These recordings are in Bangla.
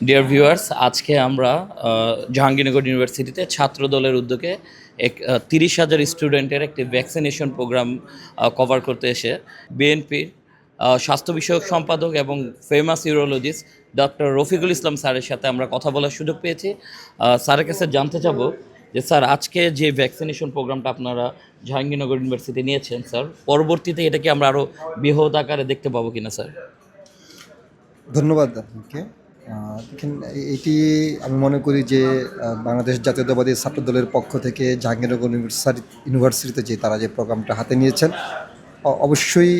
ডিয়ার ভিউয়ার্স আজকে আমরা জাহাঙ্গীরনগর ইউনিভার্সিটিতে ছাত্র দলের উদ্যোগে এক তিরিশ হাজার স্টুডেন্টের একটি ভ্যাকসিনেশন প্রোগ্রাম কভার করতে এসে বিএনপির স্বাস্থ্য বিষয়ক সম্পাদক এবং famous urologist doctor Rafiqul Islam স্যারের সাথে আমরা কথা বলার সুযোগ পেয়েছি। স্যারের কাছে জানতে চাবো যে স্যার, আজকে যে ভ্যাকসিনেশন প্রোগ্রামটা আপনারা জাহাঙ্গীরনগর ইউনিভার্সিটি নিয়েছেন, স্যার, পরবর্তীতে এটা কি আমরা আরও বৃহৎ আকারে দেখতে পাবো কিনা, স্যার? ধন্যবাদ আপনাকে। দেখেন এটি আমি মনে করি যে বাংলাদেশ জাতীয়তাবাদী ছাত্র দলের পক্ষ থেকে জাহাঙ্গীরনগর ইউনিভার্সিটি ইউনিভার্সিটিতে যে তারা যে প্রোগ্রামটা হাতে নিয়েছেন অবশ্যই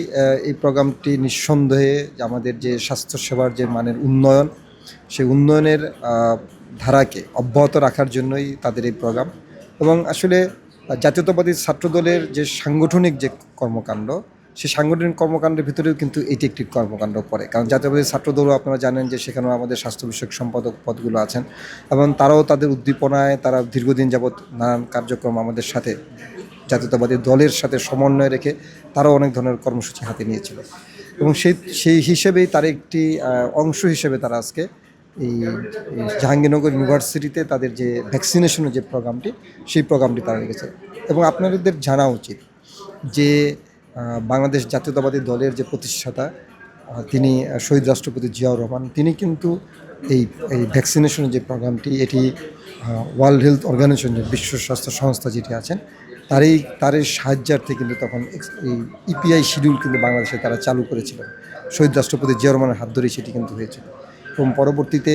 এই প্রোগ্রামটি নিঃসন্দেহে আমাদের যে স্বাস্থ্যসেবার যে মানের উন্নয়ন, সেই উন্নয়নের ধারাকে অব্যাহত রাখার জন্যই তাদের এই প্রোগ্রাম। এবং আসলে জাতীয়তাবাদী ছাত্র দলের যে সাংগঠনিক যে কর্মকাণ্ড সেই সাংগঠনিক কর্মকাণ্ডের ভিতরেও কিন্তু এটি একটি কর্মকাণ্ড পড়ে। কারণ জাতীয়বাদী ছাত্র দলও আপনারা জানেন যে সেখানেও আমাদের স্বাস্থ্য বিষয়ক সম্পাদক পদগুলো আছেন এবং তারাও তাদের উদ্দীপনায় তারা দীর্ঘদিন যাবৎ নানান কার্যক্রম আমাদের সাথে জাতীয়তাবাদী দলের সাথে সমন্বয় রেখে তারাও অনেক ধরনের কর্মসূচি হাতে নিয়েছিল। এবং সেই সেই হিসেবেই তার একটি অংশ হিসেবে তারা আজকে এই জাহাঙ্গীরনগর ইউনিভার্সিটিতে তাদের যে ভ্যাকসিনেশনের যে প্রোগ্রামটি, সেই প্রোগ্রামটি তারা রেখেছে। এবং আপনাদের জানা উচিত যে বাংলাদেশ জাতীয়তাবাদী দলের যে প্রতিষ্ঠাতা তিনি শহীদ রাষ্ট্রপতি জিয়াউর রহমান, তিনি কিন্তু এই এই ভ্যাকসিনেশনের যে প্রোগ্রামটি এটি ওয়ার্ল্ড হেলথ অর্গানাইজেশন বিশ্ব স্বাস্থ্য সংস্থা যেটি আছেন, তারই তারই সাহায্যার্থে কিন্তু তখন এই ইপিআই শিডিউল কিন্তু বাংলাদেশে তারা চালু করেছিলেন শহীদ রাষ্ট্রপতি জিয়াউর রহমানের হাত ধরেই সেটি কিন্তু হয়েছিল এবং পরবর্তীতে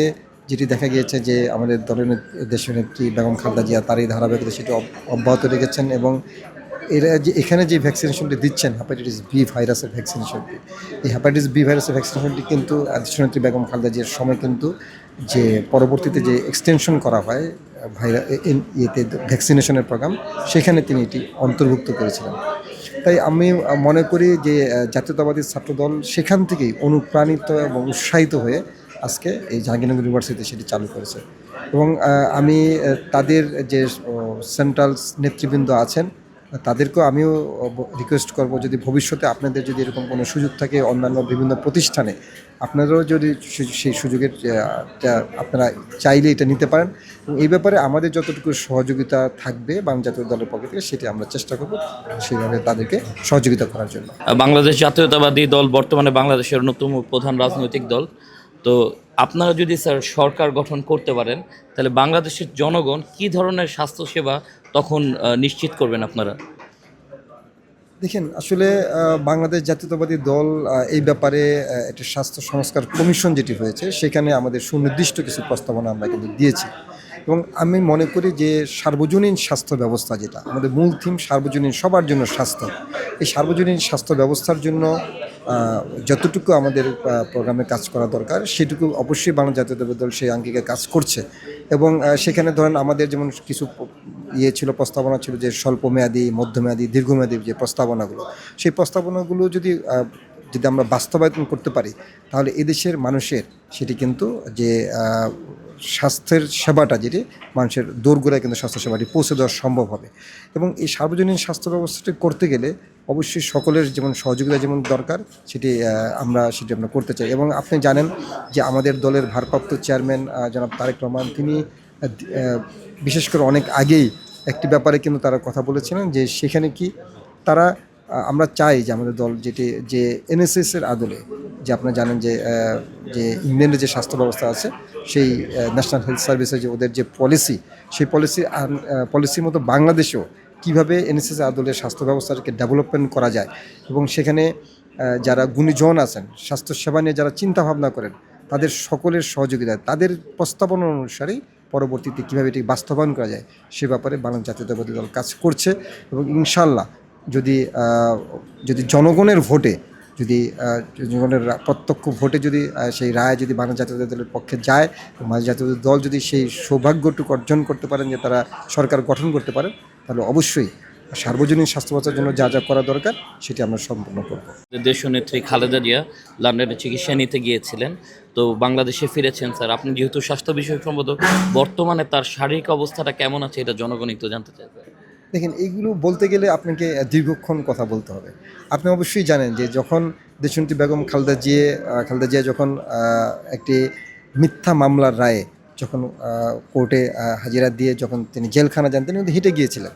যেটি দেখা গিয়েছে যে আমাদের দলের দেশের নেত্রী বেগম খালদা জিয়া তারই ধারাবাহিকতা সেটি অব্যাহত রেখেছেন এবং এরা যে, এখানে যে ভ্যাকসিনেশনটি দিচ্ছেন হ্যাপাটাইটিস বি ভাইরাসের ভ্যাকসিনেশনটি এই হ্যাপাটাইটিস বি ভাইরাসের ভ্যাকসিনেশনটি কিন্তু দেশনেত্রী বেগম খালেদা জিয়ার সময় কিন্তু যে পরবর্তীতে যে এক্সটেনশন করা হয়, ভাইরা ইয়েতে ভ্যাকসিনেশনের প্রোগ্রাম সেখানে তিনি এটি অন্তর্ভুক্ত করেছিলেন। তাই আমি মনে করি যে জাতীয়তাবাদী ছাত্রদল সেখান থেকেই অনুপ্রাণিত এবং উৎসাহিত হয়ে আজকে এই জাহাঙ্গীরনগর ইউনিভার্সিটিতে সেটি চালু করেছে। এবং আমি তাদের যে সেন্ট্রাল নেতৃবৃন্দ আছেন তাদেরকেও আমিও রিকোয়েস্ট করব যদি ভবিষ্যতে আপনাদের যদি এরকম কোনো সুযোগ থাকে অন্যান্য বিভিন্ন প্রতিষ্ঠানে, আপনারাও যদি সেই সুযোগের আপনারা চাইলে এটা নিতে পারেন। এবং এই ব্যাপারে আমাদের যতটুকু সহযোগিতা থাকবে বাম জাতীয় দলের পক্ষ থেকে, সেটি আমরা চেষ্টা করব সেইভাবে তাদেরকে সহযোগিতা করার জন্য। বাংলাদেশ জাতীয়তাবাদী দল বর্তমানে বাংলাদেশের অন্যতম প্রধান রাজনৈতিক দল। তো আপনারা যদি, স্যার, সরকার গঠন করতে পারেন, তাহলে বাংলাদেশের জনগণ কি ধরনের স্বাস্থ্যসেবা তখন নিশ্চিত করবেন আপনারা? দেখেন, আসলে বাংলাদেশ জাতীয়তাবাদী দল এই ব্যাপারে একটা স্বাস্থ্য সংস্কার কমিশন যেটি হয়েছে, সেখানে আমাদের সুনির্দিষ্ট কিছু প্রস্তাবনা আমরা কিন্তু দিয়েছি। এবং আমি মনে করি যে, সার্বজনীন স্বাস্থ্য ব্যবস্থা যেটা, আমাদের মূল থিম সার্বজনীন সবার জন্য স্বাস্থ্য। এই সার্বজনীন স্বাস্থ্য ব্যবস্থার জন্য যতটুকু আমাদের প্রোগ্রামে কাজ করা দরকার, সেটুকু অবশ্যই বাংলা জাতীয়তাবাদী দল সেই আঙ্গিকে কাজ করছে। এবং সেখানে ধরেন আমাদের যেমন কিছু ইয়ে ছিল, প্রস্তাবনা ছিল যে স্বল্পমেয়াদী, মধ্যমেয়াদী দীর্ঘমেয়াদী যে প্রস্তাবনাগুলো, সেই প্রস্তাবনাগুলো যদি যদি আমরা বাস্তবায়ন করতে পারি, তাহলে এদেশের মানুষের সেটি কিন্তু যে স্বাস্থ্যের সেবাটা যেটি, মানুষের দোরগোড়ায় কিন্তু স্বাস্থ্য সেবাটি পৌঁছে দেওয়া সম্ভব হবে। এবং এই সার্বজনীন স্বাস্থ্য ব্যবস্থাটি করতে গেলে অবশ্যই সকলের যেমন সহযোগিতা যেমন দরকার, সেটি আমরা সেটি আমরা করতে চাই। এবং আপনি জানেন যে আমাদের দলের ভারপ্রাপ্ত চেয়ারম্যান জনাব তারেক রহমান, তিনি বিশেষ করে অনেক আগেই একটি ব্যাপারে কিন্তু তারা কথা বলেছিলেন যে, সেখানে কি তারা আমরা চাই যে আমাদের দল যেটি, যে এনএসএস এর আদলে, যে আপনারা জানেন যে যে ইংল্যান্ডের যে স্বাস্থ্য ব্যবস্থা আছে, সেই ন্যাশনাল হেলথ সার্ভিসের যে ওদের যে পলিসি সেই পলিসি পলিসির মতো বাংলাদেশেও কীভাবে এনএসএস আদলে স্বাস্থ্য ব্যবস্থাকে ডেভেলপমেন্ট করা যায় এবং সেখানে যারা গুণীজন আছেন, স্বাস্থ্যসেবা নিয়ে যারা চিন্তা ভাবনা করেন, তাদের সকলের সহযোগিতা তাদের প্রস্তাবনা অনুসারেই পরবর্তীতে কীভাবে এটি বাস্তবায়ন করা যায়, সে ব্যাপারে বাংলাদেশ জাতীয়তাবাদী দল কাজ করছে এবং ইনশাল্লাহ যদি যদি জনগণের ভোটে, যদি জনগণের প্রত্যক্ষ ভোটে যদি সেই রায় যদি বাংলা জাতীয়তাবাদী দলের পক্ষে যায় বাংলা জাতীয়তাবাদী দল যদি সেই সৌভাগ্যটুকু অর্জন করতে পারেন যে তারা সরকার গঠন করতে পারেন তাহলে অবশ্যই সার্বজনীন স্বাস্থ্য ব্যবস্থার জন্য যা যা করা দরকার, সেটি আমরা সম্পূর্ণ করব। দেশনেত্রী খালেদা জিয়া লন্ডনে চিকিৎসা নিতে গিয়েছিলেন, তো বাংলাদেশে ফিরেছেন স্যার। আপনি যেহেতু স্বাস্থ্য বিষয়ক সম্পাদক, বর্তমানে তার শারীরিক অবস্থাটা কেমন আছে, এটা জনগণ একটু জানতে চাইবে। দেখেন, এইগুলো বলতে গেলে আপনাকে দীর্ঘক্ষণ কথা বলতে হবে। আপনি অবশ্যই জানেন যে যখন দেশনেত্রী বেগম খালেদা জিয়ে খালেদা জিয়া যখন একটি মিথ্যা মামলার রায়ে যখন কোর্টে হাজিরা দিয়ে যখন তিনি জেলখানা যান, তিনি কিন্তু হেঁটে গিয়েছিলেন।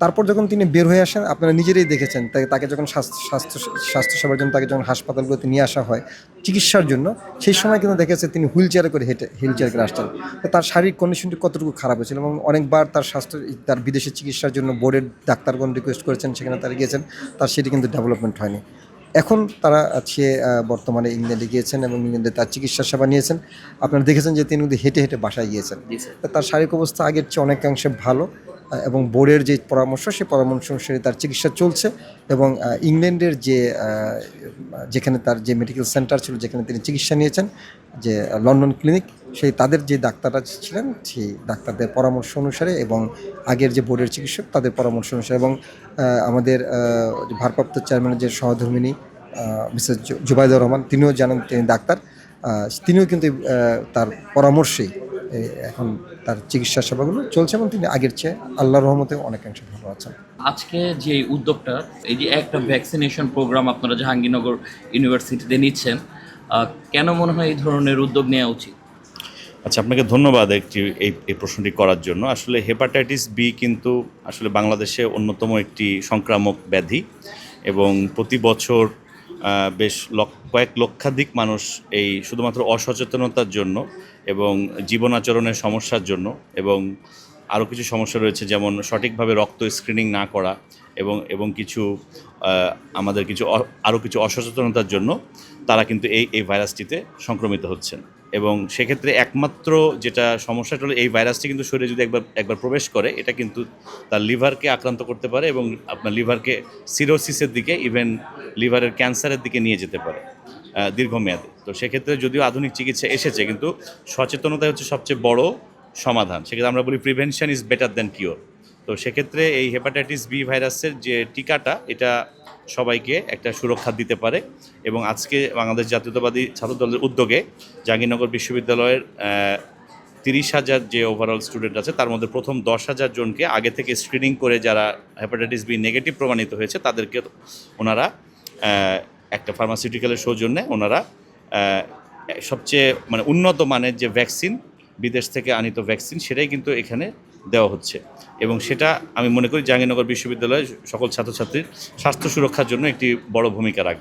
তারপর যখন তিনি বের হয়ে আসেন আপনারা নিজেরাই দেখেছেন তাকে যখন স্বাস্থ্য স্বাস্থ্য স্বাস্থ্যসেবার জন্য তাকে যখন হাসপাতালগুলোতে নিয়ে আসা হয় চিকিৎসার জন্য সেই সময় কিন্তু দেখা যাচ্ছে তিনি হুইল চেয়ারে করে হেঁটে হুইল চেয়ারে করে আসছেন। তো তার শারীরিক কন্ডিশনটি কতটুকু খারাপ হয়েছিল এবং অনেকবার তার স্বাস্থ্য তার বিদেশে চিকিৎসার জন্য বোর্ডের ডাক্তারগণ রিকোয়েস্ট করেছেন সেখানে তারা গিয়েছেন তার সেটি কিন্তু ডেভেলপমেন্ট হয়নি। এখন তারা সে বর্তমানে ইংল্যান্ডে গিয়েছেন এবং ইংল্যান্ডে তার চিকিৎসা সেবা নিয়েছেন। আপনারা দেখেছেন যে তিনি কিন্তু হেঁটে হেঁটে বাসায় গিয়েছেন। তা তার শারীরিক অবস্থা আগের চেয়ে অনেকাংশে ভালো। এবং বোর্ডের যে পরামর্শ সেই পরামর্শ অনুসারে তার চিকিৎসা চলছে এবং ইংল্যান্ডের যে যেখানে তার যে মেডিকেল সেন্টার ছিল, যেখানে তিনি চিকিৎসা নিয়েছেন, যে লন্ডন ক্লিনিক, সেই তাদের যে ডাক্তাররা ছিলেন, সেই ডাক্তারদের পরামর্শ অনুসারে এবং আগের যে বোর্ডের চিকিৎসক, তাদের পরামর্শ অনুসারে এবং আমাদের ভারপ্রাপ্ত চেয়ারম্যানের যে সহধর্মিনী মিসেস জুবাইদুর রহমান, তিনিও জানেন তিনি ডাক্তার। তিনিও কিন্তু তার পরামর্শেই এখন তার চিকিৎসা সেবাগুলো চলছে এবং তিনি আগের চেয়ে আল্লাহর রহমতে অনেকাংশে ভালো আছেন। আজকে যে এই উদ্যোগটা এই যে একটা ভ্যাকসিনেশন প্রোগ্রাম আপনারা জাহাঙ্গীরনগর ইউনিভার্সিটিতে নিচ্ছেন কেন মনে হয় এই ধরনের উদ্যোগ নেওয়া উচিত? আচ্ছা আপনাকে ধন্যবাদ একটি এই এই প্রশ্নটি করার জন্য। আসলে হেপাটাইটিস বি কিন্তু আসলে বাংলাদেশে অন্যতম একটি সংক্রামক ব্যাধি এবং প্রতি বছর বেশ লক কয়েক লক্ষাধিক মানুষ এই শুধুমাত্র অসচেতনতার জন্য এবং জীবন আচরণের সমস্যার জন্য এবং আরও কিছু সমস্যা রয়েছে, যেমন সঠিকভাবে রক্ত স্ক্রিনিং না করা এবং এবং কিছু আমাদের কিছু আরও কিছু অসচেতনতার জন্য তারা কিন্তু এই এই ভাইরাসটিতে সংক্রমিত হচ্ছেন। এবং সেক্ষেত্রে একমাত্র যেটা সমস্যাটা হলো এই ভাইরাসটি কিন্তু শরীরে যদি একবার একবার প্রবেশ করে, এটা কিন্তু তার লিভারকে আক্রান্ত করতে পারে এবং আপনার লিভারকে সিরোসিসের দিকে ইভেন লিভারের ক্যান্সারের দিকে নিয়ে যেতে পারে দীর্ঘমেয়াদে। তো সেক্ষেত্রে যদিও আধুনিক চিকিৎসা এসেছে, কিন্তু সচেতনতা হচ্ছে সবচেয়ে বড় সমাধান। সেক্ষেত্রে আমরা বলি prevention is better than cure তো সেক্ষেত্রে এই হেপাটাইটিস বি ভাইরাসের যে টিকাটা, এটা সবাইকে একটা সুরক্ষা দিতে পারে এবং আজকে বাংলাদেশ জাতীয়তাবাদী ছাত্র দলের উদ্যোগে জাহাঙ্গীরনগর বিশ্ববিদ্যালয়ের তিরিশ হাজার যে ওভারঅল স্টুডেন্ট আছে, তার মধ্যে প্রথম দশ হাজার জনকে আগে থেকে স্ক্রিনিং করে যারা হেপাটাইটিস বি নেগেটিভ প্রমাণিত হয়েছে, তাদেরকে ওনারা একটা ফার্মাসিউটিক্যালের সৌজন্যে ওনারা সবচেয়ে মানে উন্নত মানের যে ভ্যাকসিন বিদেশ থেকে আনিত ভ্যাকসিন সেটাই কিন্তু এখানে দেওয়া হচ্ছে। এবং সেটা আমি মনে করি জাহাঙ্গীরনগর বিশ্ববিদ্যালয়ের সকল ছাত্রছাত্রীর স্বাস্থ্য সুরক্ষার জন্য একটি বড় ভূমিকা রাখবে।